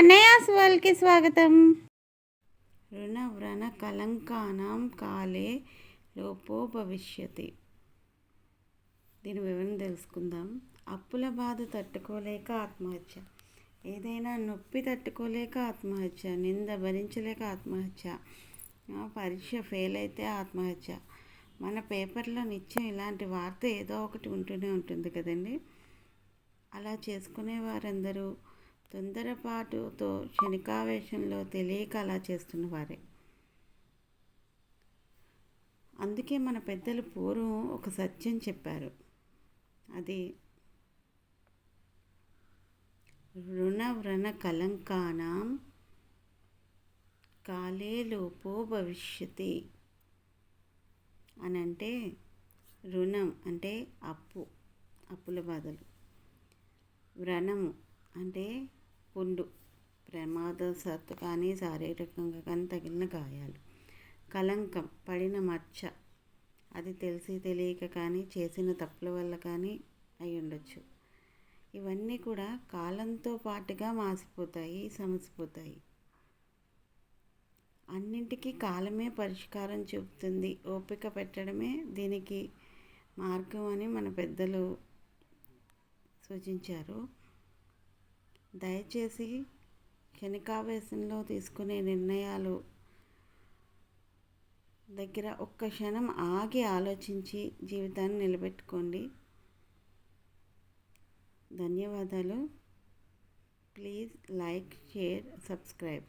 కన్నయాస్ వరల్డ్కి స్వాగతం. రుణ వ్రణ కలంకానం కాలే లోపో భవిష్యతి. దీని వివరణ తెలుసుకుందాం. అప్పుల బాధ తట్టుకోలేక ఆత్మహత్య. ఏదైనా నొప్పి తట్టుకోలేక ఆత్మహత్య. నింద భరించలేక ఆత్మహత్య. ఆ, పరీక్ష ఫెయిల్ అయితే ఆత్మహత్య. మన పేపర్లో నిత్యం ఇలాంటి వార్త ఏదో ఒకటి ఉంటూనే ఉంటుంది కదండి. అలా చేసుకునే వారందరూ తొందరపాటుతో క్షణికావేశంలో తెలియక అలా చేస్తున్న వారే అందుకే మన పెద్దలు పూర్వం ఒక సత్యం చెప్పారు. అది రుణ వ్రణ కలంకానం కాలే లోపో భవిష్యతి అని అంటే రుణం అంటే అప్పు అప్పుల బాధలు. వ్రణము అంటే పుండు ప్రమాదవశాత్తు కానీ శారీరకంగా కానీ తగిలిన గాయాలు. కలంకం పడిన మచ్చ అది తెలిసి తెలియక కానీ చేసిన తప్పుల వల్ల కానీ అయి ఉండొచ్చు. ఇవన్నీ కూడా కాలంతో పాటుగా మాసిపోతాయి సమసిపోతాయి. అన్నింటికీ కాలమే పరిష్కారం చూపుతుంది. ఓపిక పెట్టడమే దీనికి మార్గం అని మన పెద్దలు సూచించారు. దయచేసి క్షణికావేశంలో తీసుకునే నిర్ణయాలు దగ్గర ఒక్క క్షణం ఆగి ఆలోచించి జీవితాన్ని నిలబెట్టుకోండి. ధన్యవాదాలు. Please like share subscribe.